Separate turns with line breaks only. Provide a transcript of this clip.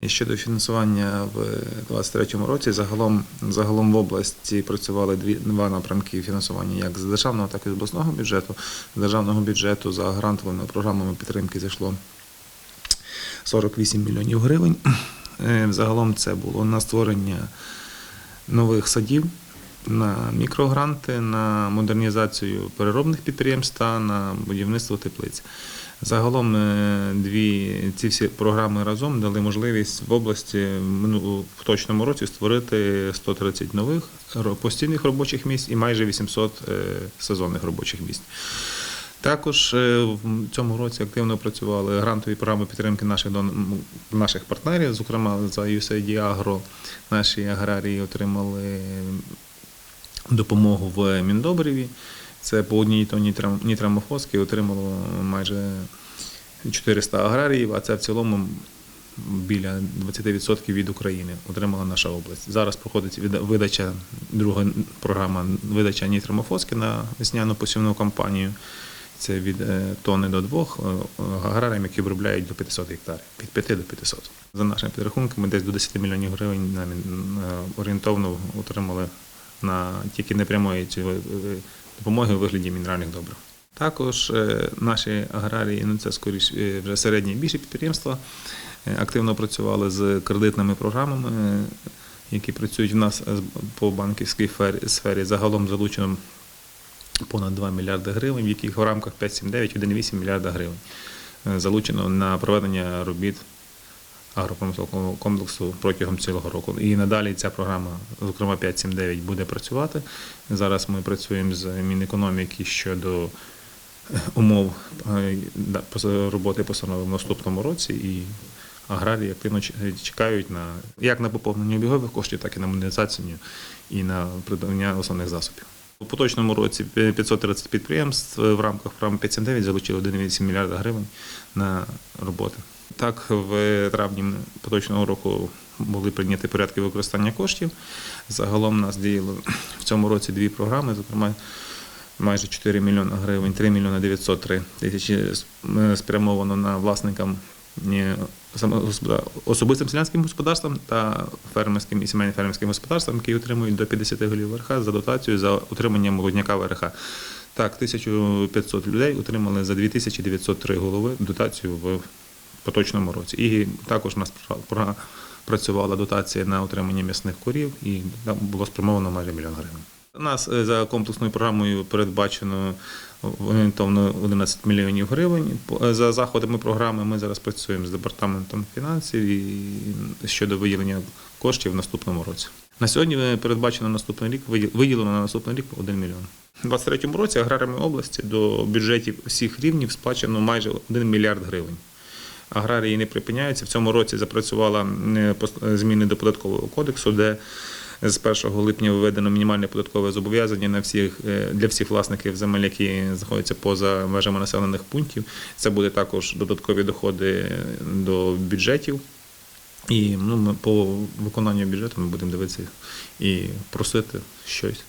І щодо фінансування в 2023 році, загалом, загалом в області працювали дві два напрямки фінансування як з державного, так і з обласного бюджету. З державного бюджету за грантовими програмами підтримки зайшло 48 мільйонів гривень. Е, Загалом це було на створення нових садів, на мікрогранти, на модернізацію переробних підприємств та на будівництво теплиць. Загалом е, дві ці всі програми разом дали можливість в області в точному році створити 130 нових постійних робочих місць і майже 800 е, сезонних робочих місць. Також е, в цьому році активно працювали грантові програми підтримки наших наших партнерів, зокрема за USAID Agro. Наші аграрії отримали допомогу в Міндобриві. Це по одній тонні трам- нітрамофоски отримало майже 400 аграріїв, а це в цілому біля 20% від України отримала наша область. Зараз проходить видача, друга програма видача нітрамофоски на весняну посівну кампанію. Це від е, тонни до двох е, аграріям, які обробляють до 500 гектарів, від 5 до 500. За нашими підрахунками, десь до 10 мільйонів гривень на, на орієнтовно отримали на тільки непрямої допомоги у вигляді мінеральних добрив. Також е, наші аграрії, ну це скоріш е, вже середні і більші підприємства, е, активно працювали з кредитними програмами, е, які працюють в нас по банківській сфері. Загалом залучено понад 2 мільярди гривень, в яких в рамках 5,7-9 1,8 мільярда гривень залучено на проведення робіт агропромислового комплексу протягом цілого року. І надалі ця програма, зокрема 5.7.9, буде працювати. Зараз ми працюємо з Мінекономіки щодо е, умов е, роботи постанови в наступному році. І аграрії активно чекають на як на поповнення обігових коштів, так і на модернізацію і на придбання основних засобів. У поточному році 530 підприємств в рамках програми 579 залучили 1,8 мільярда гривень на роботи. Так, в травні поточного року були прийняті порядки використання коштів. Загалом нас діяло в цьому році дві програми, зокрема майже 4 мільйони гривень, 3 мільйони 903 тисячі е, спрямовано на власникам е, особистим селянським господарствам та фермерським і сімейним фермерським господарствам, які отримують до 50 голів ВРХ за дотацію за утримання молодняка ВРХ. Так, 1500 людей отримали за 2903 голови дотацію в поточному році. І також у нас пра- пра- працювала дотація на утримання м'ясних корів, і там було спрямовано майже мільйон гривень. У нас е, за комплексною програмою передбачено орієнтовно 11 мільйонів гривень. Е, За заходами програми ми зараз працюємо з департаментом фінансів і щодо виділення коштів в наступному році. На сьогодні е, передбачено наступний рік виділено на наступний рік 1 мільйон. У 2023 році аграріями області до бюджетів всіх рівнів сплачено майже 1 мільярд гривень. Аграрії не припиняються. В цьому році запрацювала е, пос- зміни до податкового кодексу, де з 1 липня введено мінімальне податкове зобов'язання на всіх е, для всіх власників земель, які знаходяться поза межами населених пунктів. Це буде також додаткові доходи е, до бюджетів. І ну, ми по виконанню бюджету ми будемо дивитися і просити щось.